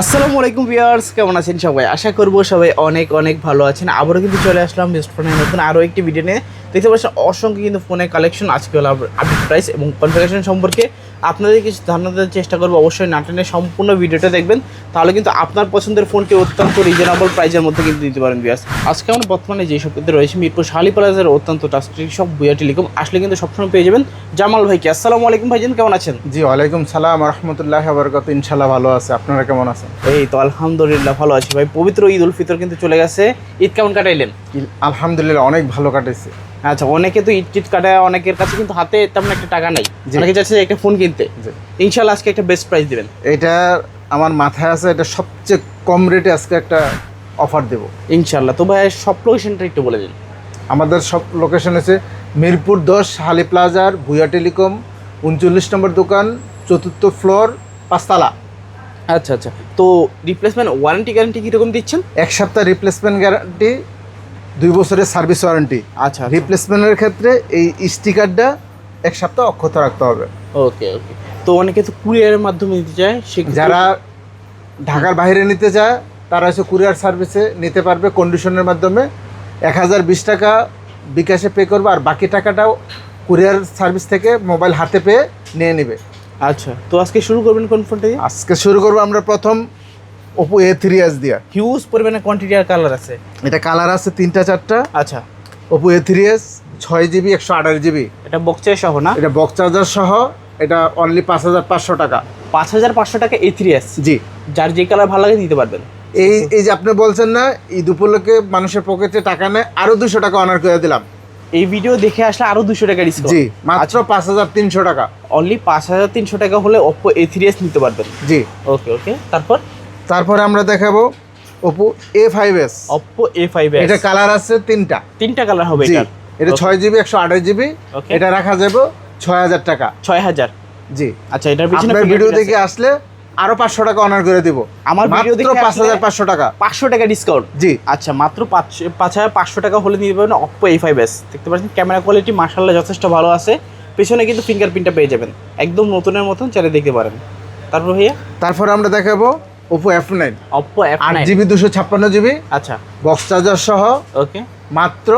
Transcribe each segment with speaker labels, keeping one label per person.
Speaker 1: আসসালামু আলাইকুম ভিউয়ার্স, কেমন আছেন সবাই? আশা করব সবাই অনেক অনেক ভালো আছেন। আবারও কিন্তু চলে আসলাম বেস্ট ফ্রেন্ডের নতুন আরও একটি ভিডিও নিয়ে। দেখতে পাচ্ছেন অসংখ্য কিন্তু ফোনের কালেকশন আজকে হলো আপডেট প্রাইস এবং কনফিগারেশন সম্পর্কে আপনাদের কিছু ধারণা দেওয়ার চেষ্টা করব। অবশ্যই নাটনের সম্পূর্ণ ভিডিওটা দেখবেন তাহলে কিন্তু আপনার পছন্দের ফোনটি অত্যন্ত রিজনেবল প্রাইসের মধ্যে কিন্তু দিতে পারেন বিয়াস আজকে আমরা বর্তমানে যে সব কিন্তু রয়েছে মিরপুর শালি প্লাজার অত্যন্ত ট্রাস্টেড সব বুয়া টেলিকম আসলে কিন্তু সবসময় পেয়ে যাবেন জামাল ভাইকে। আসসালামু আলাইকুম ভাইজান কেমন আছেন?
Speaker 2: জি ওয়ালাইকুম সালাম রহমতুল্লাহ বরকত ইনশাল্লাহ ভালো আছে আপনারা কেমন আছেন?
Speaker 1: এই তো আলহামদুলিল্লাহ ভালো আছি ভাই। পবিত্র ঈদ উল ফিতর কিন্তু চলে গেছে। ঈদ কেমন কাটাইলেন?
Speaker 2: ইল- আলহামদুলিল্লাহ অনেক ভালো কাটেছে।
Speaker 1: আচ্ছা অনেকে তো ইট টিদ কাটায় অনেকের কাছে কিন্তু হাতে তেমন একটা টাকা নাই। অনেকে চাচ্ছে যে একটা ফোন কিনতে। ইনশাল্লাহ আজকে একটা বেস্ট প্রাইস দিবেন।
Speaker 2: এটা আমার মাথায় আছে এটা সবচেয়ে কম রেটে আজকে একটা অফার দেব।
Speaker 1: ইনশাল্লাহ। তো ভাই সব লোকেশনটা একটু বলে দিন।
Speaker 2: আমাদের সব লোকেশন আছে মিরপুর দশ হালি প্লাজার ভুয়া টেলিকম উনচল্লিশ নম্বর দোকান চতুর্থ ফ্লোর পাঁচতলা।
Speaker 1: আচ্ছা আচ্ছা। তো রিপ্লেসমেন্ট ওয়ারেন্টি গ্যারান্টি কীরকম দিচ্ছেন?
Speaker 2: এক সপ্তাহ রিপ্লেসমেন্ট গ্যারান্টি দুই বছরের সার্ভিস ওয়ারেন্টি।
Speaker 1: আচ্ছা
Speaker 2: রিপ্লেসমেন্টের ক্ষেত্রে এই স্টিকারটা এক সপ্তাহ অক্ষত রাখতে হবে।
Speaker 1: ওকে ওকে। তো অনেকে তো কুরিয়ারের মাধ্যমে নিতে চায়
Speaker 2: যারা ঢাকার বাইরে নিতে চায় তারা হচ্ছে কুরিয়ার সার্ভিসে নিতে পারবে কন্ডিশনের মাধ্যমে। এক হাজার বিশ টাকা বিকাশে পে করবে আর বাকি টাকাটাও কুরিয়ার সার্ভিস থেকে মোবাইল হাতে পেয়ে নিয়ে নেবে।
Speaker 1: আচ্ছা তো আজকে শুরু করবেন কোন ফোনটা
Speaker 2: আজকে শুরু করব আমরা প্রথম ওপো এ থ্রি এস দিয়া।
Speaker 1: হিউজ পরিমাণে কোয়ান্টিটি আর কালার আছে।
Speaker 2: এটা কালার আছে তিনটা চারটা।
Speaker 1: আচ্ছা।
Speaker 2: ওপো এ থ্রি এস ছয় জিবি একশো আঠাশ জিবি
Speaker 1: এটা বক্সে সহ না?
Speaker 2: এটা বক্স চার্জার সহ এটা অনলি পাঁচ হাজার পাঁচশো টাকা।
Speaker 1: পাঁচ হাজার পাঁচশো টাকা এ থ্রি এস
Speaker 2: জি।
Speaker 1: যার যে কালার ভালো লাগে নিতে পারবেন।
Speaker 2: এই এই যে আপনি বলছেন না ঈদ উপলক্ষে মানুষের পকেটে টাকা নেয় আরও দুশো টাকা অনার করে দিলাম।
Speaker 1: এই ভিডিও দেখে আসলে আরও দুশো টাকা ডিসকাউন্ট
Speaker 2: জি মাত্র পাঁচ হাজার তিনশো টাকা।
Speaker 1: অনলি পাঁচ হাজার তিনশো টাকা হলে ওপো এ থ্রি এস নিতে পারবেন।
Speaker 2: জি।
Speaker 1: ওকে ওকে তারপর?
Speaker 2: তারপরে আমরা দেখাবো Oppo A five S
Speaker 1: Oppo A five
Speaker 2: এটা কালার আছে তিনটা।
Speaker 1: তিনটা কালার হবে এটা
Speaker 2: এটা ছয় জিবি একশো আঠাশ জিবি। এটা রাখা যাবে ছয় হাজার টাকা।
Speaker 1: ছয় হাজার।
Speaker 2: জি।
Speaker 1: আচ্ছা এটার পিছনে
Speaker 2: ভিডিও দেখে আসলে আরও পাঁচশো টাকা অনার করে দিব।
Speaker 1: আমার ভিডিও দেখে
Speaker 2: পাঁচ হাজার পাঁচশো টাকা।
Speaker 1: পাঁচশো টাকা ডিসকাউন্ট
Speaker 2: জি।
Speaker 1: আচ্ছা মাত্র পাঁচ পাঁচ হাজার পাঁচশো টাকা হলে নিতে পারবেন অপ্পো এ ফাইভ এস দেখতে পাচ্ছেন ক্যামেরা কোয়ালিটি মার্শাল্লাহ যথেষ্ট ভালো আছে। পেছনে কিন্তু ফিঙ্গারপ্রিন্টটা পেয়ে যাবেন। একদম নতুনের মতন চালিয়ে দেখতে পারেন। তারপর ভাইয়া?
Speaker 2: তারপর আমরা দেখাবো Oppo F nine
Speaker 1: Oppo F
Speaker 2: আট জিবি দুশো ছাপ্পান্ন জিবি
Speaker 1: আচ্ছা।
Speaker 2: বক্স চার্জার সহ
Speaker 1: ওকে
Speaker 2: মাত্র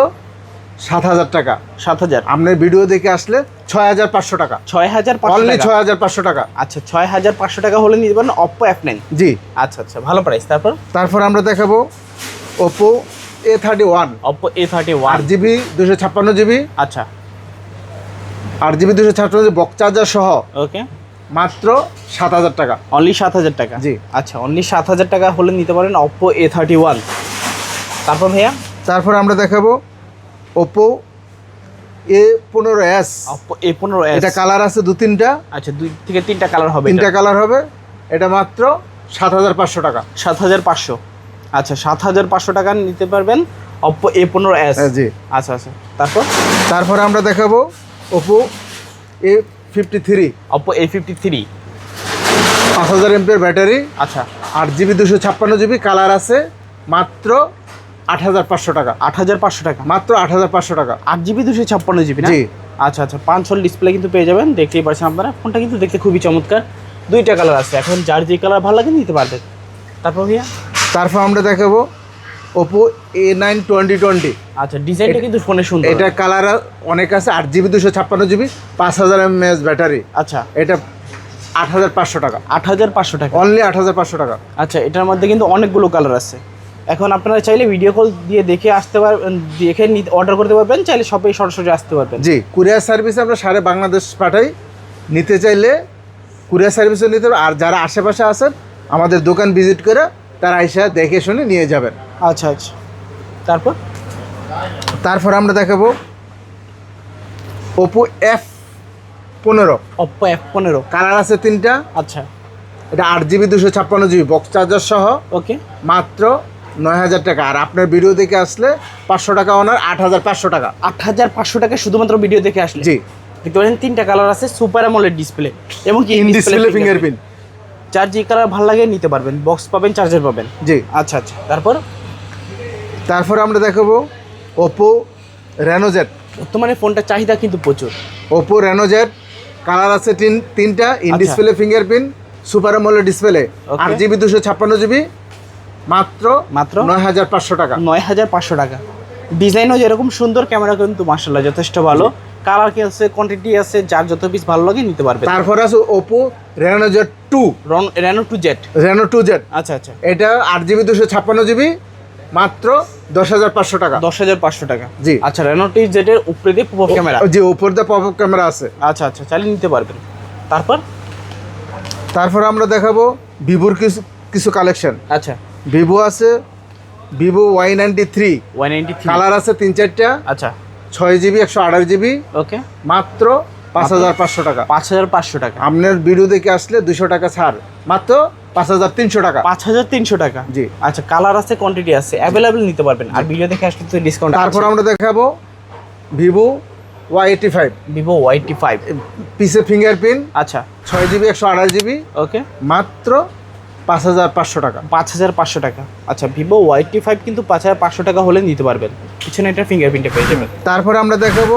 Speaker 2: সাত হাজার টাকা।
Speaker 1: সাত হাজার।
Speaker 2: আপনার ভিডিও দেখে আসলে ছয় হাজার পাঁচশো টাকা।
Speaker 1: ছয় হাজার পাঁচশো
Speaker 2: অনলি ছয় হাজার পাঁচশো টাকা।
Speaker 1: আচ্ছা ছয় হাজার পাঁচশো টাকা হলে নিতে পারেন অপ্পো এফ নাইন
Speaker 2: জি।
Speaker 1: আচ্ছা আচ্ছা ভালো প্রাইস তারপর?
Speaker 2: তারপর আমরা দেখাবো Oppo A thirty one
Speaker 1: Oppo A thirty one
Speaker 2: আট জিবি দুশো ছাপ্পান্ন জিবি
Speaker 1: আচ্ছা।
Speaker 2: আট জিবি দুশো ছাপ্পান্ন জিবি বক্স চার্জার সহ।
Speaker 1: ওকে
Speaker 2: মাত্র সাত হাজার টাকা।
Speaker 1: অনলি সাত হাজার টাকা?
Speaker 2: জি।
Speaker 1: আচ্ছা অনলি সাত হাজার টাকা হলে নিতে পারেন অপ্পো এ থার্টি ওয়ান তারপর ভাইয়া?
Speaker 2: তারপর আমরা দেখাবো ওপো এ পনেরো এস
Speaker 1: এ পনেরো এস
Speaker 2: এটা কালার আছে দু তিনটা।
Speaker 1: আচ্ছা দুই থেকে তিনটা কালার হবে
Speaker 2: তিনটা কালার হবে। এটা মাত্র সাত হাজার পাঁচশো টাকা।
Speaker 1: সাত হাজার পাঁচশো। আচ্ছা সাত হাজার পাঁচশো টাকা নিতে পারবেন অপ্পো এ পনেরো এস
Speaker 2: জি।
Speaker 1: আচ্ছা আচ্ছা। তারপর?
Speaker 2: তারপর আমরা দেখাবো Oppo A fifty three
Speaker 1: Oppo A fifty three
Speaker 2: পাঁচ হাজার এমপের ব্যাটারি।
Speaker 1: আচ্ছা।
Speaker 2: আট জিবি দুশো ছাপ্পান্ন জিবি কালার আছে মাত্র আট হাজার পাঁচশো টাকা।
Speaker 1: আট হাজার পাঁচশো টাকা?
Speaker 2: মাত্র আট হাজার পাঁচশো টাকা।
Speaker 1: আট জিবি দুশো ছাপ্পান্ন জিবি না?
Speaker 2: জি।
Speaker 1: আচ্ছা আচ্ছা। পাঁচ ছল ডিসপ্লে কিন্তু পেয়ে যাবেন দেখতেই পাচ্ছেন আপনারা। ফোনটা কিন্তু দেখতে খুবই চমৎকার। দুইটা কালার আছে। এখন যার যে কালার ভালো লাগে নিতে পারবেন। তারপর ভাইয়া?
Speaker 2: তারপর আমরা দেখাবো Oppo A nine twenty twenty
Speaker 1: আচ্ছা ডিজাইনটা কিন্তু ফোনে সুন্দর।
Speaker 2: এটা কালার অনেক আছে আট জিবি দুশো ছাপ্পান্ন জিবি পাঁচ হাজার এমএএস ব্যাটারি
Speaker 1: আচ্ছা।
Speaker 2: এটা আট হাজার পাঁচশো টাকা।
Speaker 1: আট হাজার পাঁচশো টাকা।
Speaker 2: অনলি আট হাজার পাঁচশো টাকা।
Speaker 1: আচ্ছা এটার মধ্যে কিন্তু অনেকগুলো কালার আছে। এখন আপনারা চাইলে ভিডিও কল দিয়ে দেখে আসতে পারবেন দেখে অর্ডার করতে পারবেন চাইলে সবাই সরাসরি আসতে পারবেন।
Speaker 2: জি কুরিয়ার সার্ভিসে আমরা সারা বাংলাদেশ পাঠাই। নিতে চাইলে কুরিয়ার সার্ভিসও নিতে হবে আর যারা আশেপাশে আছেন আমাদের দোকান ভিজিট করে তারা এসে দেখে শুনে নিয়ে যাবেন।
Speaker 1: আচ্ছা আচ্ছা। তারপর?
Speaker 2: তারপর আমরা দেখাবো ওপো এফ পনেরো।
Speaker 1: অপ্পো এফ পনেরো।
Speaker 2: কালার আছে তিনটা।
Speaker 1: আচ্ছা।
Speaker 2: এটা আট জিবি দুশো ছাপ্পান্ন জিবি বক্স চার্জার সহ।
Speaker 1: ওকে।
Speaker 2: মাত্র নয় হাজার টাকা। আর আপনার ভিডিও দেখে আসলে পাঁচশো টাকা ওনার আট হাজার পাঁচশো টাকা।
Speaker 1: আট হাজার পাঁচশো টাকা শুধুমাত্র ভিডিও দেখে আসলে?
Speaker 2: জি।
Speaker 1: দেখতে পাচ্ছেন তিনটা কালার আছে সুপার অ্যামোলেড ডিসপ্লে এবং কি
Speaker 2: ইন
Speaker 1: ডিসপ্লে
Speaker 2: ফিঙ্গারপ্রিন্ট
Speaker 1: যার যে কালার ভালো লাগে নিতে পারবেন বক্স পাবেন চার্জার পাবেন।
Speaker 2: জি
Speaker 1: আচ্ছা আচ্ছা। তারপর?
Speaker 2: তারপর আমরা দেখাবো ওপো রেনোজেট
Speaker 1: বর্তমানে ফোনটা চাহিদা কিন্তু প্রচুর।
Speaker 2: ওপো রেনোজেট কালার আছে তিন তিনটা in. Display fingerprint super AMOLED display. আট জিবি দুশো ছাপ্পান্ন জিবি মাত্র
Speaker 1: মাত্র?
Speaker 2: নয় হাজার পাঁচশো টাকা।
Speaker 1: নয় হাজার পাঁচশো টাকা। ডিজাইনও যেরকম সুন্দর ক্যামেরা কিন্তু মার্শাল্লাহ যথেষ্ট ভালো। কালার কি আছে কোয়ান্টিটি আছে যার যত পিস ভালো লাগে নিতে পারবে।
Speaker 2: তারপর আছে Oppo Reno Z two
Speaker 1: Reno two Z
Speaker 2: Reno two Z
Speaker 1: আচ্ছা আচ্ছা।
Speaker 2: এটা আট জিবি দুশো ছাপ্পান্ন জিবি মাত্র দশ হাজার পাঁচশো টাকা।
Speaker 1: দশ হাজার পাঁচশো টাকা।
Speaker 2: জি।
Speaker 1: আচ্ছা রেনো টু জেডের উপরে দিয়ে পপ ক্যামেরা
Speaker 2: জি উপর দিয়ে পপ ক্যামেরা আছে।
Speaker 1: আচ্ছা আচ্ছা চালিয়ে নিতে পারবেন। তারপর?
Speaker 2: তারপর আমরা দেখাবো ভিভোর কিছু কিছু কালেকশন
Speaker 1: আচ্ছা।
Speaker 2: ভিভো আছে Vivo Y ninety three
Speaker 1: one ninety
Speaker 2: colour আছে তিন চারটা।
Speaker 1: আচ্ছা।
Speaker 2: ছয় জিবি একশো আঠাশ জিবি
Speaker 1: ওকে।
Speaker 2: মাত্র পাঁচ হাজার পাঁচশো টাকা।
Speaker 1: পাঁচ হাজার পাঁচশো টাকা।
Speaker 2: আপনার ভিডিও দেখে আসলে দুশো টাকা ছাড়। মাত্র পাঁচ হাজার তিনশো টাকা।
Speaker 1: পাঁচ হাজার তিনশো টাকা?
Speaker 2: জি।
Speaker 1: আচ্ছা কালার আছে কোয়ান্টিটি আছে অ্যাভেলেবেল নিতে পারবেন। আর ভিডিও দেখে আসলে তো ডিসকাউন্ট
Speaker 2: তারপর আমরা দেখাবো Vivo Y eighty five
Speaker 1: Vivo Y eighty five
Speaker 2: পিসে ফিঙ্গারপ্রিন্ট
Speaker 1: আচ্ছা।
Speaker 2: ছয় জিবি একশো আঠাশ জিবি।
Speaker 1: ওকে।
Speaker 2: মাত্র পাঁচ হাজার পাঁচশো টাকা।
Speaker 1: পাঁচ হাজার পাঁচশো টাকা। আচ্ছা ভিভো ওয়াইটি ফাইভ কিন্তু পাঁচ হাজার পাঁচশো টাকা হলে নিতে পারবেন। পিছনে এটা ফিঙ্গারপ্রিন্টে পেয়ে যাবেন।
Speaker 2: তারপরে আমরা দেখাবো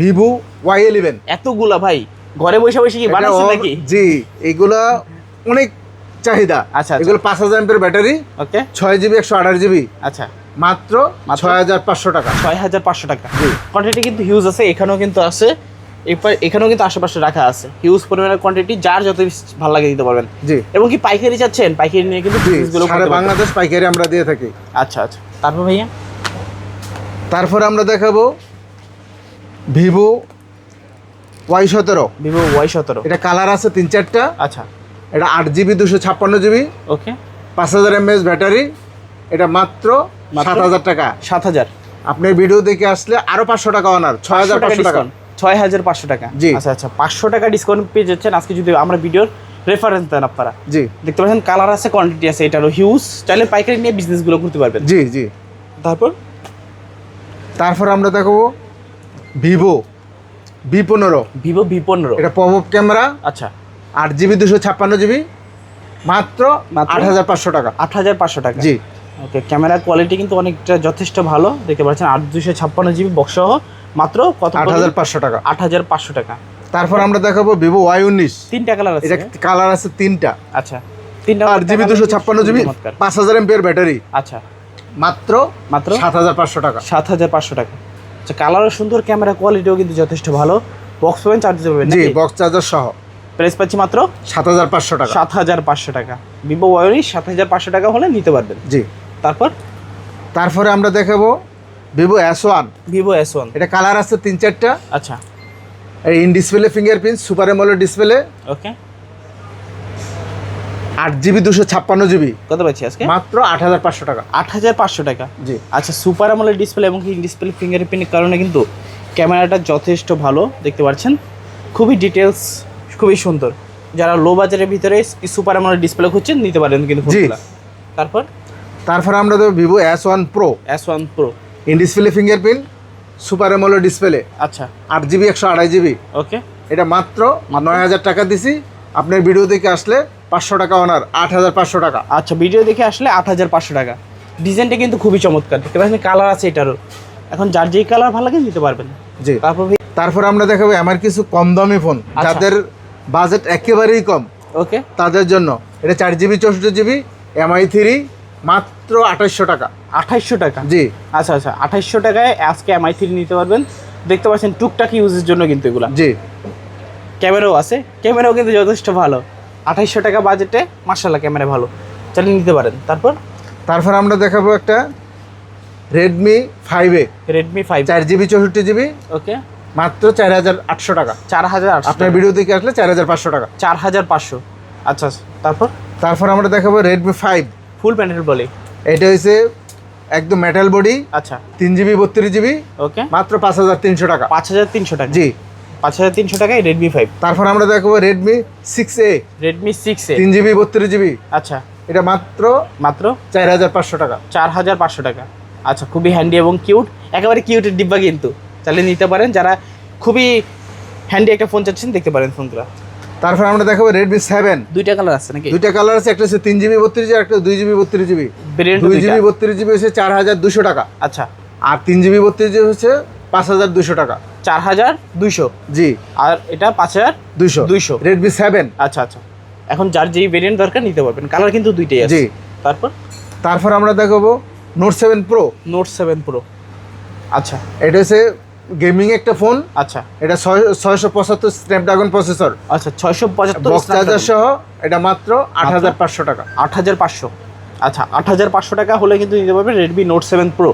Speaker 2: ভিভো ওয়াই ইলেভেন।
Speaker 1: এতগুলা ভাই ঘরে বসে বসে কি বানাচ্ছে নাকি?
Speaker 2: জি এগুলা অনেক চাহিদা।
Speaker 1: আচ্ছা, আচ্ছা।
Speaker 2: এগুলো পাঁচ হাজার এমপের ব্যাটারি
Speaker 1: ওকে।
Speaker 2: ছয় জিবি একশো আঠাশ জিবি।
Speaker 1: আচ্ছা।
Speaker 2: মাত্র
Speaker 1: মাত্র?
Speaker 2: ছয় হাজার পাঁচশো টাকা।
Speaker 1: ছয় হাজার পাঁচশো টাকা।
Speaker 2: জি।
Speaker 1: কোয়ান্টিটি কিন্তু হিউজ আছে এখানেও কিন্তু আছে। এরপর এখানেও কিন্তু আশেপাশে রাখা আছে। হিউজ পরিমাণের কোয়ান্টিটি যার যত ভালো লাগে দিতে পারবেন।
Speaker 2: জি।
Speaker 1: এবং কি পাইকারি চাচ্ছেন? পাইকারি নিয়ে কিন্তু গুলো।
Speaker 2: বাংলাদেশ পাইকারি আমরা দিয়ে থাকি।
Speaker 1: আচ্ছা আচ্ছা। তারপর ভাইয়া?
Speaker 2: তারপরে আমরা দেখাবো ভিভো ওয়াই সতেরো।
Speaker 1: ভিভো ওয়াই সতেরো।
Speaker 2: এটা কালার আছে তিন চারটা।
Speaker 1: আচ্ছা।
Speaker 2: এটা আট জিবি দুশো ছাপ্পান্ন জিবি।
Speaker 1: ওকে।
Speaker 2: পাঁচ হাজার এমএস ব্যাটারি। এটা মাত্র? সাত হাজার টাকা।
Speaker 1: সাত হাজার।
Speaker 2: আপনার ভিডিও দেখে আসলে আরও পাঁচশো টাকা অনার ছয় হাজার পাঁচশো টাকা
Speaker 1: ছয় হাজার পাঁচশো টাকা।
Speaker 2: জি।
Speaker 1: আচ্ছা আচ্ছা পাঁচশো টাকা ডিসকাউন্ট পেয়ে যাচ্ছেন। আজকে যদি আমরা ভিডিওর রেফারেন্স দেন আপনারা।
Speaker 2: জি।
Speaker 1: দেখতে পাচ্ছেন কালার আছে কোয়ান্টিটি আছে এটারও হিউজ চাইলে পাইকারি নিয়ে বিজনেসগুলো করতে পারবেন।
Speaker 2: জি জি।
Speaker 1: তারপর?
Speaker 2: তারপর আমরা দেখাবো ভিভো বি পনেরো।
Speaker 1: ভিভো ভি পনেরো।
Speaker 2: এটা পপ আপ ক্যামেরা
Speaker 1: আচ্ছা।
Speaker 2: আট জিবি দুশো ছাপ্পান্ন জিবি
Speaker 1: মাত্র?
Speaker 2: আট হাজার পাঁচশো টাকা।
Speaker 1: আট হাজার পাঁচশো টাকা।
Speaker 2: জি।
Speaker 1: ওকে ক্যামেরা কোয়ালিটি কিন্তু অনেকটা যথেষ্ট ভালো। দেখতে পাচ্ছেন আট দুশো ছাপ্পান্ন জিবি বক্স সহ। মাত্র কত
Speaker 2: আট হাজার পাঁচশো টাকা।
Speaker 1: আট হাজার পাঁচশো টাকা।
Speaker 2: তারপর আমরা দেখাবো ভিভো ওয়াই উনিশ।
Speaker 1: তিনটা কালার আছে।
Speaker 2: এটা কালার আছে তিনটা।
Speaker 1: আচ্ছা। তিনটা
Speaker 2: আট জিবি দুশো ছাপ্পান্ন জিবি পাঁচ হাজার এমপিয়ার ব্যাটারি।
Speaker 1: আচ্ছা।
Speaker 2: মাত্র
Speaker 1: মাত্র
Speaker 2: সাত হাজার পাঁচশো টাকা।
Speaker 1: সাত হাজার পাঁচশো টাকা। আচ্ছা কালারও সুন্দর ক্যামেরা কোয়ালিটিও কিন্তু যথেষ্ট ভালো। বক্স পাবেন চার্জ পাবেন
Speaker 2: জি বক্স চার্জার সহ।
Speaker 1: প্রাইস পাচ্ছি মাত্র
Speaker 2: সাত হাজার পাঁচশো টাকা।
Speaker 1: সাত হাজার পাঁচশো টাকা। ভিভো ওয়াই উনিশ সাত হাজার পাঁচশো টাকা হলে নিতে পারবেন।
Speaker 2: জি।
Speaker 1: তারপর?
Speaker 2: তারপরে আমরা দেখাবো Vivo S one
Speaker 1: Vivo S one
Speaker 2: এটা কালার আছে তিন চারটা।
Speaker 1: আচ্ছা।
Speaker 2: In display fingerprint super AMOLED display
Speaker 1: okay
Speaker 2: আট জিবি দুশো ছাপ্পান্ন জিবি
Speaker 1: কত পাচ্ছি আজকে?
Speaker 2: মাত্র আট হাজার পাঁচশো টাকা।
Speaker 1: আট হাজার পাঁচশো টাকা?
Speaker 2: জি।
Speaker 1: আচ্ছা সুপার আমলের ডিসপ্লে এবং ইন ডিসপ্লে ফিঙ্গারপ্রিন্টের কারণে কিন্তু ক্যামেরাটা যথেষ্ট ভালো দেখতে পাচ্ছেন। খুবই ডিটেলস খুবই সুন্দর। যারা লো বাজারের ভিতরে সুপার আমলের ডিসপ্লে খুঁজছেন নিতে পারেন কিন্তু। তারপর?
Speaker 2: তারপরে আমরা দেবো Vivo S one pro
Speaker 1: S one pro
Speaker 2: in display fingerprint super AMOLED display
Speaker 1: আচ্ছা।
Speaker 2: আট জিবি একশো আড়াই জিবি
Speaker 1: ওকে
Speaker 2: এটা মাত্র নয় হাজার টাকা দিছি। আপনার ভিডিও দেখে আসলে পাঁচশো টাকা ওনার আট হাজার পাঁচশো টাকা।
Speaker 1: আচ্ছা ভিডিও দেখে আসলে আট হাজার পাঁচশো টাকা। ডিজাইনটা কিন্তু খুবই চমৎকার। দেখতে পাচ্ছেন কালার আছে এটারও। এখন যার যেই কালার ভালো লাগে নিতে পারবেন।
Speaker 2: জি।
Speaker 1: তারপর
Speaker 2: তারপর আমরা দেখাবো আমার কিছু কম দামি ফোন
Speaker 1: আচ্ছা।
Speaker 2: যাদের বাজেট একেবারেই কম।
Speaker 1: ওকে
Speaker 2: তাদের জন্য। এটা চার জিবি চৌষট্টি জিবি এমআই থ্রি মাত্র আঠাশশো টাকা।
Speaker 1: আঠাইশশো টাকা?
Speaker 2: জি।
Speaker 1: আচ্ছা আচ্ছা আঠাইশশো টাকায় আজকে এমআই থ্রি নিতে পারবেন। দেখতে পাচ্ছেন টুকটাক ইউজের জন্য কিন্তু এগুলা।
Speaker 2: জি।
Speaker 1: ক্যামেরাও আছে। ক্যামেরাও কিন্তু যথেষ্ট ভালো। আঠাইশশো টাকা বাজেটে মার্শাল্লাহ ক্যামেরা ভালো। চালিয়ে নিতে পারেন। তারপর?
Speaker 2: তারপর আমরা দেখাবো একটা Redmi five A
Speaker 1: Redmi five
Speaker 2: চার জিবি চৌষট্টি জিবি
Speaker 1: ওকে।
Speaker 2: মাত্র চার হাজার আটশো টাকা।
Speaker 1: চার হাজার আটশো
Speaker 2: আপনার ভিডিও দেখে আসলে চার হাজার পাঁচশো টাকা।
Speaker 1: চার হাজার পাঁচশো। আচ্ছা আচ্ছা। তারপর?
Speaker 2: তারপর আমরা দেখাবো রেডমি ফাইভ
Speaker 1: ফুল প্যান্ডেল বলে।
Speaker 2: এটা হচ্ছে একদম মেটাল বডি
Speaker 1: আচ্ছা।
Speaker 2: তিন জিবি বত্রিশ জিবি
Speaker 1: ওকে।
Speaker 2: মাত্র পাঁচ হাজার তিনশো টাকা।
Speaker 1: পাঁচ হাজার তিনশো টাকা?
Speaker 2: জি।
Speaker 1: পাঁচ হাজার তিনশো টাকায় রেডমি ফাইভ
Speaker 2: তারপর আমরা দেখাবো Redmi six A
Speaker 1: Redmi six A
Speaker 2: তিন জিবি বত্রিশ জিবি
Speaker 1: আচ্ছা।
Speaker 2: এটা মাত্র
Speaker 1: মাত্র?
Speaker 2: চার হাজার পাঁচশো টাকা।
Speaker 1: চার হাজার পাঁচশো টাকা। আচ্ছা খুবই হ্যান্ডি এবং কিউট একেবারে কিউটের ডিব্বা কিন্তু। চালিয়ে নিতে পারেন। যারা খুবই হ্যান্ডি একটা ফোন চাচ্ছেন দেখতে পারেন ফোনগুলো
Speaker 2: তারপর আমরা দেখাবো রেডমি সেভেন
Speaker 1: দুইটা কালার আছে নাকি?
Speaker 2: দুইটা কালার আছে একটা হচ্ছে তিন জিবি বত্রিশ জিবি একটা দুই জিবি বত্রিশ জিবি দুই জিবি বত্রিশ জিবি হচ্ছে চার হাজার দুশো টাকা।
Speaker 1: আচ্ছা।
Speaker 2: আর তিন জিবি বত্রিশ জিবি হচ্ছে পাঁচ হাজার দুশো টাকা।
Speaker 1: চার হাজার দুইশো?
Speaker 2: জি।
Speaker 1: আর এটা পাঁচ হাজার
Speaker 2: দুইশো?
Speaker 1: 200
Speaker 2: রেডমি সেভেন
Speaker 1: আচ্ছা আচ্ছা। এখন যার যেই ভেরিয়েন্ট দরকার নিতে পারবেন। কালার কিন্তু দুইটাই আছে।
Speaker 2: জি।
Speaker 1: তারপর?
Speaker 2: তারপর আমরা দেখাবো Note seven pro
Speaker 1: Note seven pro আচ্ছা।
Speaker 2: এটা হচ্ছে গেমিং একটা ফোন।
Speaker 1: আচ্ছা।
Speaker 2: এটা ছয় ছয়শো পঁচাত্তর স্ন্যাপড্রাগন প্রসেসর।
Speaker 1: আচ্ছা ছয়শো পঁচাত্তর
Speaker 2: চার্জার সহ এটা মাত্র আট হাজার পাঁচশো টাকা।
Speaker 1: আট হাজার পাঁচশো। আচ্ছা আট হাজার পাঁচশো টাকা হলে কিন্তু নিতে পারবেন রেডমি নোট সেভেন প্রো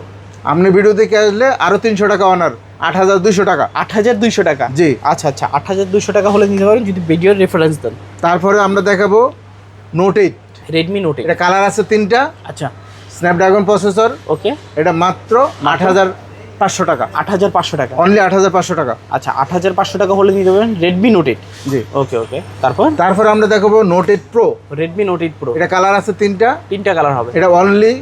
Speaker 2: আপনি ভিডিও দেখে আসলে আরও তিনশো টাকা অনার আট হাজার দুইশো টাকা।
Speaker 1: আট হাজার দুইশো টাকা?
Speaker 2: জি।
Speaker 1: আচ্ছা আচ্ছা আট হাজার দুইশো টাকা হলে নিতে পারেন যদি ভিডিওর রেফারেন্স দেন।
Speaker 2: তারপরে আমরা দেখাবো Note eight
Speaker 1: Redmi Note eight
Speaker 2: এটা কালার আছে তিনটা।
Speaker 1: আচ্ছা।
Speaker 2: স্ন্যাপড্রাগন প্রসেসর
Speaker 1: ওকে
Speaker 2: এটা মাত্র আট হাজার পাঁচশো টাকা
Speaker 1: আট হাজার পাঁচশো টাকা।
Speaker 2: অনলি আট হাজার পাঁচশো টাকা।
Speaker 1: আচ্ছা আট হাজার পাঁচশো টাকা হলে নিতে পারেন রেডমি নোট এইট
Speaker 2: জি।
Speaker 1: ওকে ওকে তারপর?
Speaker 2: তারপরে আমরা দেখাবো Note eight pro
Speaker 1: Redmi Note eight pro
Speaker 2: এটা কালার আছে তিনটা।
Speaker 1: তিনটা কালার হবে।
Speaker 2: এটা অনলি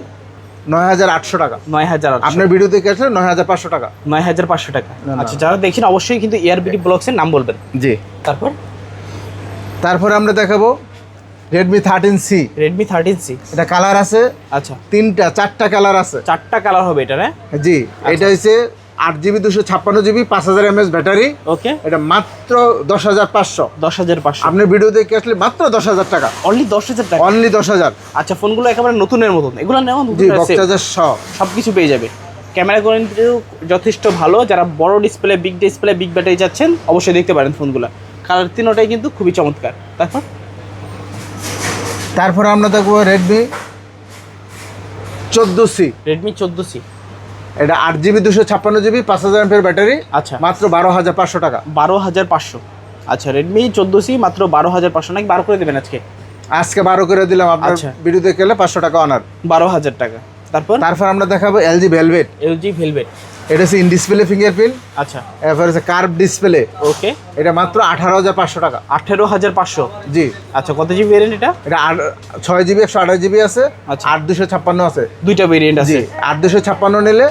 Speaker 2: নয় হাজার আটশো টাকা।
Speaker 1: নয় হাজার
Speaker 2: আপনার ভিডিও দেখে আসলে নয় হাজার পাঁচশো টাকা।
Speaker 1: নয় হাজার পাঁচশো টাকা। আচ্ছা যারা দেখছেন অবশ্যই কিন্তু এয়ারবিডি ব্লগসের নাম বলবেন।
Speaker 2: জি।
Speaker 1: তারপর?
Speaker 2: তারপরে আমরা দেখাবো Redmi thirteen C
Speaker 1: Redmi thirteen six
Speaker 2: এটা কালার আছে।
Speaker 1: আচ্ছা।
Speaker 2: তিনটা চারটা কালার আছে।
Speaker 1: চারটা কালার হবে এটা হ্যাঁ
Speaker 2: জি এটা হচ্ছে আট জিবি দুশো ছাপ্পান্ন জিবি পাঁচ হাজার এমএস ব্যাটারি।
Speaker 1: ওকে
Speaker 2: এটা মাত্র দশ হাজার পাঁচশো।
Speaker 1: দশ হাজার পাঁচশো।
Speaker 2: আপনার ভিডিও দেখে আসলে মাত্র দশ হাজার টাকা।
Speaker 1: অনলি দশ হাজার টাকা?
Speaker 2: অনলি দশ হাজার।
Speaker 1: আচ্ছা ফোনগুলো একেবারে নতুনের মতন। এগুলো নেওয়া
Speaker 2: জি বক্স চার্জার সহ
Speaker 1: সব। কিছু পেয়ে যাবে। ক্যামেরা কোয়ালিটিও যথেষ্ট ভালো। যারা বড় display big display big battery যাচ্ছেন অবশ্যই দেখতে পারেন ফোনগুলো কালার তিনোটাই কিন্তু খুবই চমৎকার। তারপর?
Speaker 2: তারপরে আমরা দেখব রেডমি চোদ্দ সি
Speaker 1: রেডমি চোদ্দ সি
Speaker 2: এটা আট জিবি দুশো ছাপ্পান্ন জিবি পাঁচ হাজার এমপের ব্যাটারি
Speaker 1: আচ্ছা।
Speaker 2: মাত্র বারো হাজার পাঁচশো টাকা।
Speaker 1: বারো হাজার পাঁচশো। আচ্ছা রেডমি চোদ্দ সি মাত্র বারো হাজার পাঁচশো। নাকি বারো করে দেবেন আজকে?
Speaker 2: আজকে বারো করে দিলাম আপনার
Speaker 1: আচ্ছা।
Speaker 2: ভিডিও দেখে গেলে পাঁচশো টাকা অনার
Speaker 1: বারো হাজার টাকা। তারপর?
Speaker 2: তারপর আমরা দেখাবো এলজি ভেলভেট
Speaker 1: এলজি ভেলভেট
Speaker 2: এটা হচ্ছে ইন ডিসপ্লে ফিঙ্গারপ্রিন্ট
Speaker 1: আচ্ছা।
Speaker 2: এরপর হচ্ছে কার্ভ ডিসপ্লে
Speaker 1: ওকে।
Speaker 2: এটা মাত্র আঠারো হাজার পাঁচশো টাকা।
Speaker 1: আঠেরো হাজার পাঁচশো?
Speaker 2: জি।
Speaker 1: আচ্ছা কত জিবি ভেরিয়েন্ট এটা?
Speaker 2: এটা আট ছয় জিবি একশো আঠাশ জিবি আছে
Speaker 1: আচ্ছা।
Speaker 2: আট দুশো ছাপ্পান্ন আছে।
Speaker 1: দুইটা ভেরিয়েন্ট আছে।
Speaker 2: আট দুশো ছাপ্পান্ন নিলে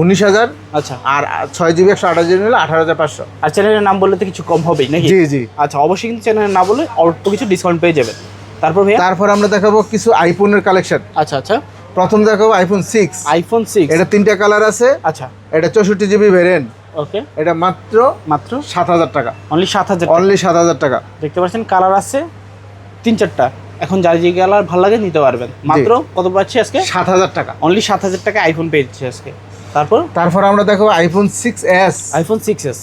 Speaker 2: উনিশ হাজার
Speaker 1: আচ্ছা।
Speaker 2: আর ছয় জিবি একশো আঠাশ জিবি নিলে আঠারো হাজার পাঁচশো।
Speaker 1: আর চ্যানেলের নাম বললে তো কিছু কম হবেই নাকি?
Speaker 2: জি জি।
Speaker 1: আচ্ছা অবশ্যই কিন্তু চ্যানেলের নাম বলে অল্প কিছু ডিসকাউন্ট পেয়ে যাবেন। তারপর
Speaker 2: তারপর আমরা দেখাবো কিছু আইফোনের কালেকশন
Speaker 1: আচ্ছা আচ্ছা।
Speaker 2: প্রথম দেখাবো আইফোন সিক্স
Speaker 1: আইফোন সিক্স
Speaker 2: এটা তিনটা কালার আছে।
Speaker 1: আচ্ছা।
Speaker 2: এটা চৌষট্টি জিবি ভেরিয়েন্ট
Speaker 1: ওকে।
Speaker 2: এটা মাত্র
Speaker 1: মাত্র?
Speaker 2: সাত হাজার টাকা।
Speaker 1: অনলি সাত হাজার
Speaker 2: অনলি সাত হাজার টাকা।
Speaker 1: দেখতে পাচ্ছেন কালার আছে তিন চারটা। এখন যার যে কালার ভালো লাগে নিতে পারবেন। মাত্র কত পাচ্ছি আজকে?
Speaker 2: সাত হাজার টাকা।
Speaker 1: অনলি সাত হাজার টাকা আইফোন পেয়েছি আজকে। তারপর?
Speaker 2: তারপর আমরা দেখাবো iPhone six S
Speaker 1: iPhone six S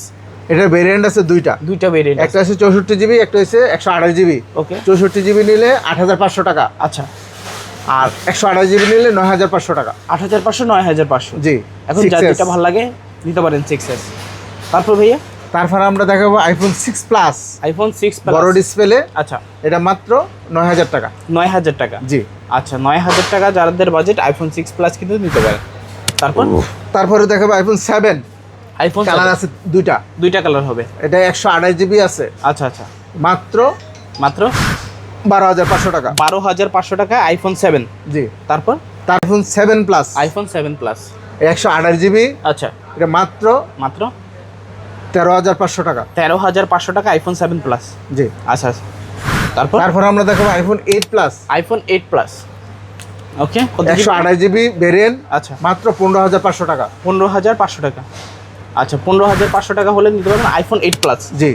Speaker 2: এটার ভেরিয়েন্ট আছে দুইটা।
Speaker 1: দুইটা ভেরিয়েন্ট
Speaker 2: একটা আছে চৌষট্টি জিবি একটা হচ্ছে একশো আঠাশ জিবি
Speaker 1: ওকে
Speaker 2: চৌষট্টি জিবি নিলে আট হাজার পাঁচশো টাকা।
Speaker 1: আচ্ছা।
Speaker 2: আর একশো আঠাশ জিবি নিলে নয় হাজার পাঁচশো টাকা।
Speaker 1: আট হাজার পাঁচশো নয় হাজার পাঁচশো।
Speaker 2: জি
Speaker 1: এখন
Speaker 2: 6S
Speaker 1: যার যেটা ভালো লাগে নিতে পারেন সিক্স এস তারপর ভাইয়া?
Speaker 2: তারপর আমরা দেখাবো iPhone six plus
Speaker 1: iPhone six
Speaker 2: বড় ডিসপ্লে
Speaker 1: আচ্ছা।
Speaker 2: এটা মাত্র নয় হাজার টাকা।
Speaker 1: নয় হাজার টাকা।
Speaker 2: জি।
Speaker 1: আচ্ছা নয় হাজার টাকা যাদের বাজেট আইফোন সিক্স প্লাস কিন্তু নিতে পারেন। তারপর?
Speaker 2: তারপরে দেখাবো আইফোন সেভেন
Speaker 1: আইফোন
Speaker 2: কালার আছে দুইটা।
Speaker 1: দুইটা কালার হবে।
Speaker 2: এটা একশো আঠাশ জিবি আছে।
Speaker 1: আচ্ছা আচ্ছা।
Speaker 2: মাত্র
Speaker 1: মাত্র
Speaker 2: বারো হাজার পাঁচশো টাকা।
Speaker 1: বারো হাজার পাঁচশো টাকা আইফোন সেভেন
Speaker 2: জি।
Speaker 1: তারপর?
Speaker 2: তার iPhone seven plus
Speaker 1: iPhone seven plus
Speaker 2: একশো আঠাশ জিবি
Speaker 1: আচ্ছা।
Speaker 2: এটা মাত্র
Speaker 1: মাত্র?
Speaker 2: তেরো হাজার পাঁচশো টাকা।
Speaker 1: তেরো হাজার পাঁচশো টাকা আইফোন সেভেন প্লাস
Speaker 2: জি।
Speaker 1: আচ্ছা আচ্ছা। তারপর?
Speaker 2: তারপর আমরা দেখাবো iPhone eight plus
Speaker 1: iPhone eight plus okay
Speaker 2: একশো আঠাশ জিবি ভেরিয়েন্ট
Speaker 1: আচ্ছা।
Speaker 2: মাত্র পনেরো হাজার পাঁচশো টাকা।
Speaker 1: পনেরো হাজার পাঁচশো টাকা। আচ্ছা পনেরো হাজার পাঁচশো টাকা হলে নিতে পারবেন আইফোন এইট প্লাস
Speaker 2: জি।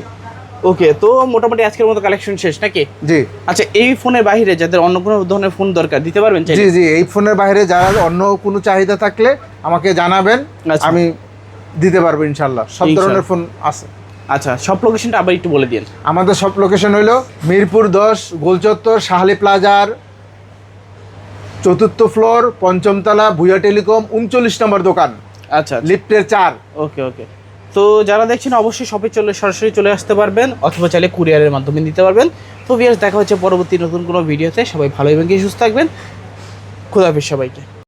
Speaker 1: ওকে তো মোটামুটি আজকের মতো কালেকশন শেষ নাকি?
Speaker 2: জি।
Speaker 1: আচ্ছা এই ফোনের বাইরে যাদের অন্য কোনো ধরনের ফোন দরকার দিতে পারবেন
Speaker 2: জি জি এই ফোনের বাইরে যারা অন্য কোনো চাহিদা থাকলে আমাকে জানাবেন
Speaker 1: আচ্ছা।
Speaker 2: আমি দিতে পারব ইনশাল্লাহ সব ধরনের ফোন আছে।
Speaker 1: আচ্ছা সব লোকেশনটা আবার একটু বলে দিন।
Speaker 2: আমাদের সব লোকেশন হলো মিরপুর দশ গোলচত্বর শাহালি প্লাজার চতুর্থ ফ্লোর পঞ্চমতলা ভুয়া টেলিকম উনচল্লিশ নম্বর দোকান।
Speaker 1: আচ্ছা
Speaker 2: লিফটের চার।
Speaker 1: ওকে ওকে তো যারা দেখছেন, অবশ্যই শপে চলে, সরাসরি চলে আসতে পারবেন, অথবা চাইলে কুরিয়ারের মাধ্যমে দিতে পারবেন। তো বিয়ার্স দেখা হচ্ছে পরবর্তী নতুন কোনো ভিডিওতে সবাই ভালো এবং সুস্থ থাকবেন। খুদাহাফিজ সবাইকে।